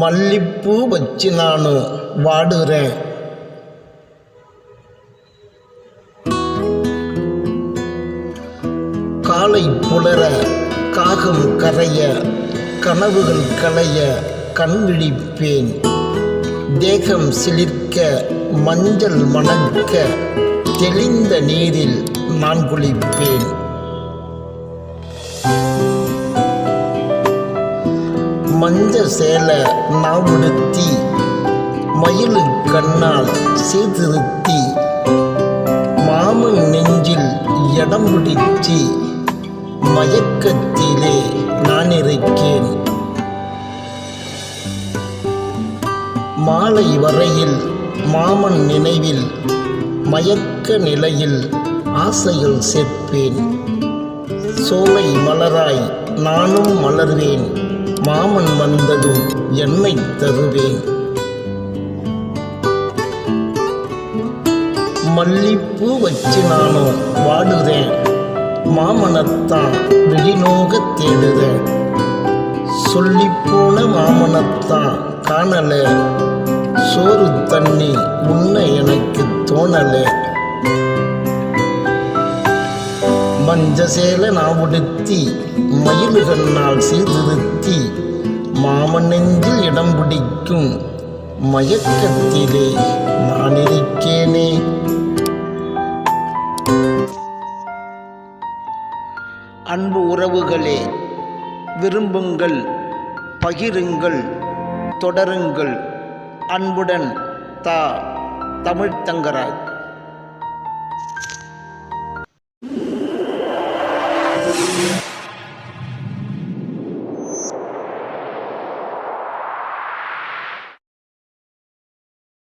மல்லிப்பூ வச்சு நானும் வாடுகிறேன் காலை புலர காகம் கரைய கனவுகள் களைய கண்விழிப்பேன். தேகம் சிலிர்க்க மஞ்சள் மணக்க தெளிந்த நீரில் நான் குளிப்பேன். மஞ்ச சேலை நாவுடுத்தி மயிலு கண்ணால் சீர்திருத்தி மாமன் நெஞ்சில் இடம் பிடிச்சி மயக்கத்திலே நான் இருக்கேன் மாலை வரையில் மாமன் நினைவில் மயக்க நிலையில் ஆசையில் சேர்ப்பேன். சோலை மலராய் நானும் மலர்வேன். மாமன் வந்ததும் என்னை தருவேன். மல்லிப்பூ வச்சு நானும் வாடுதேன். மாமனத்தான் விழிநோக தேடுதேன். சொல்லிப்போன மாமனத்தான் காணல. சோறு தண்ணி உன்ன எனக்கு தோணல. மஞ்ச சேலை நான் உடுத்தி மயிலுகண்ணால் சீர்திருத்தி மாமன் நெஞ்சில் இடம் பிடிக்கும் மயக்கத்திலே நான் இருக்கேனே அன்பு உறவுகளே விரும்புங்கள் பகிருங்கள் தொடருங்கள் அன்புடன் தா தமிழ் தங்கராஜ் Thank you.